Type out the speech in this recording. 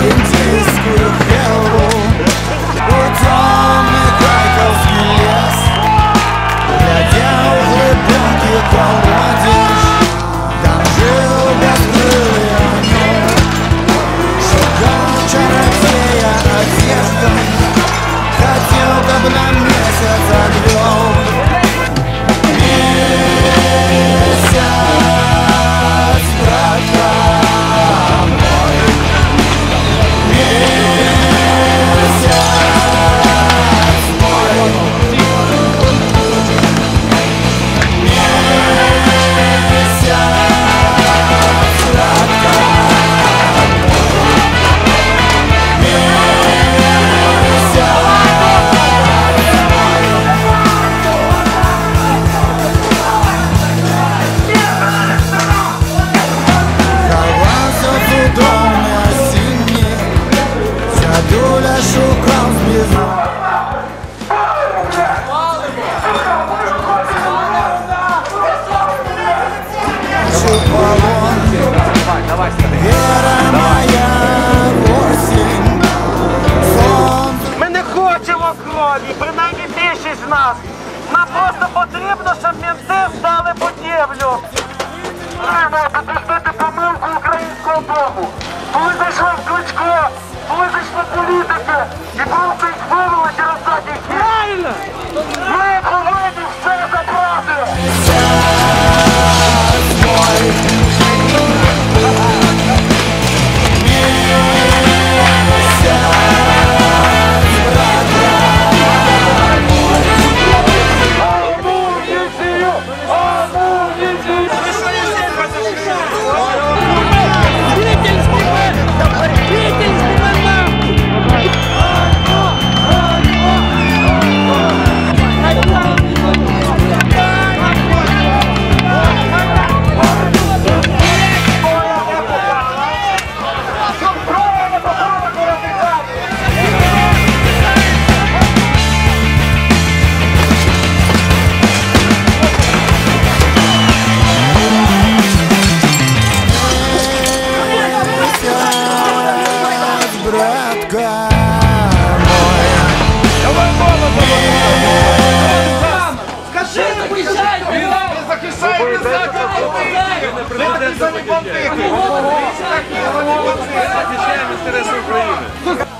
индийскую хеллу Утомный крайковский лес Глядел глубокий полнодеж Там жил бескрылый орел Шукал чародея одеждой Хотел, как на месяц отвел Ми не хочемо крові, принаймні більшість з нас. Нам просто потрібно, щоб мінти здали будівлю. Запустити помилку українського дому. Коли зайшов Кличко, коли зайшли політики, і був цей хвилин. Братка Захищаємо інтереси України.